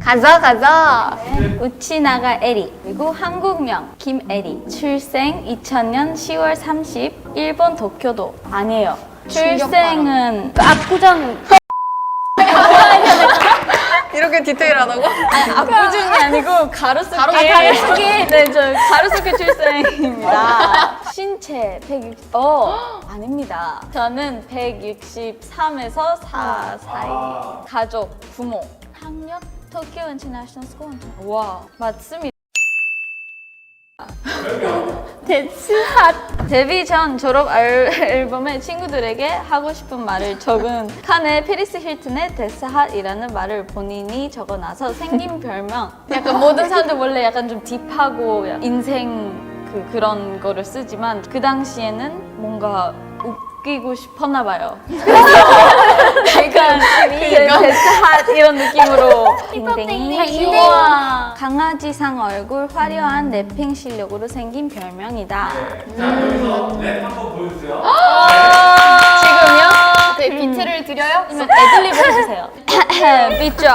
가자 가자. 우치나가 에리 그리고 한국명 김에리. 출생 2000년 10월 30 일본 도쿄도 아니에요. 출생은 그 압구정. 이렇게 디테일하다고? 압구정이 아니고 가로수길. 가로- 아, 가로수길. 네저 가로수길 출생입니다 신체 160 어, 아닙니다. 저는 163에서 4 사이. 가족 부모. 학력 도쿄 인터내셔널 스쿨 와 맞습니다. 데스핫. 데뷔 전 졸업 앨- 앨범에 친구들에게 하고 싶은 말을 적은 칸의 페리스 힐튼의 데스핫이라는 말을 본인이 적어놔서 생긴 별명. 약간 모든 사람들 원래 약간 좀 딥하고 인생 그 그런 거를 쓰지만 그 당시에는 뭔가 웃기고 싶었나 봐요. 약간 데스핫 이런 느낌으로 귀여워 강아지상 얼굴 화려한 랩핑 실력으로 생긴 별명이다. 자, 여기서 랩 한번 보여주세요. 지금요? 네, 비트를 드려요? 애들립 해주세요. 비쪽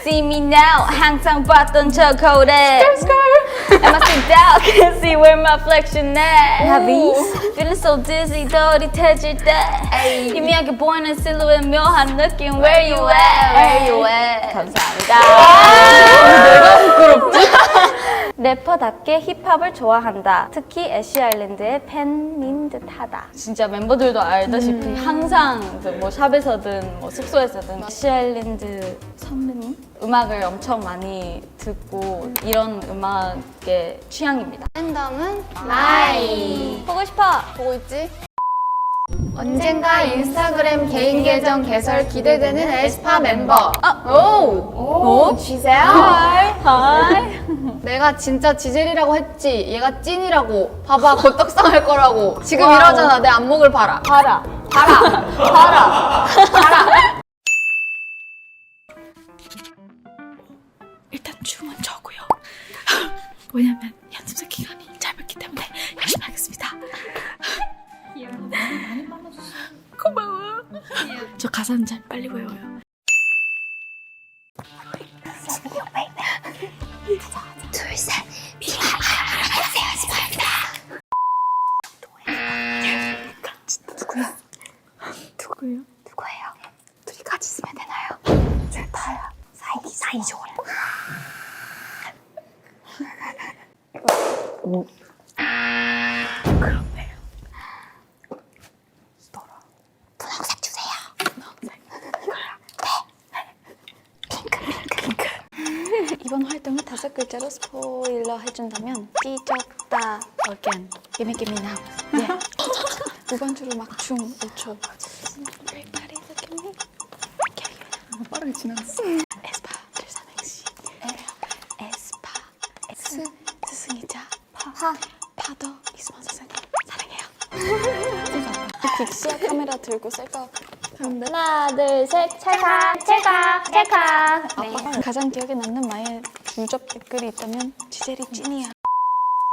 See me now 항상 봤던 저 거울에 Am I still down? Can see where my reflection at Habis Feeling so dizzy 또릿해질 때 희미하게 보이는 실루엣 묘한 느낌 Where you at? Where you at? 감사합니다 내가 부끄럽지? 래퍼답게 힙합을 좋아한다. 특히 애쉬 아일랜드의 팬인 듯하다. 진짜 멤버들도 알다시피 항상 그뭐 샵에서든 뭐 숙소에서든 애쉬 아일랜드 선배님 음악을 엄청 많이 듣고 이런 음악의 취향입니다. 팬덤은 라이 보고 싶어. 보고 있지? 언젠가 인스타그램 개인 계정 개설 기대되는 에스파 멤버. 아, 오! 오, 지세요? 하이. 내가 진짜 지젤이라고 했지. 얘가 찐이라고. 봐봐, 곧 떡상할 거라고. 지금 와우. 이러잖아. 내 안목을 봐라. 봐라. 봐라. 봐라. 봐라. 일단 춤은 저고요. 왜냐면 연습생 기간이 짧았기 때문에 열심히 하겠습니다. 고마워. 저 가사 한잘 빨리 외워요. 둘셋 누구예요? 누구예요? 둘이 같이 있으면 되나요? 좋다요. 사이 사이 좋아요. 그렇네요. 너라. 분홍색 주세요. 분홍색. 네. 핑크 핑크 핑크. 이번 활동을 다섯 글자로 스포일러 해준다면 삐졌다 again gimme gimme now 예. 무반주로 막춤 5초 Everybody look at me 빠르게 지나갔어. 에스파 13행시 에스파 스 스승이자 파 파더 이수만 선생님 사랑해요 빅시야 카메라 들고 셀카 하나 둘셋 찰칵 찰칵 찰칵 네. 가장 기억에 남는 마의 누적 댓글이 있다면 지젤이 찐이야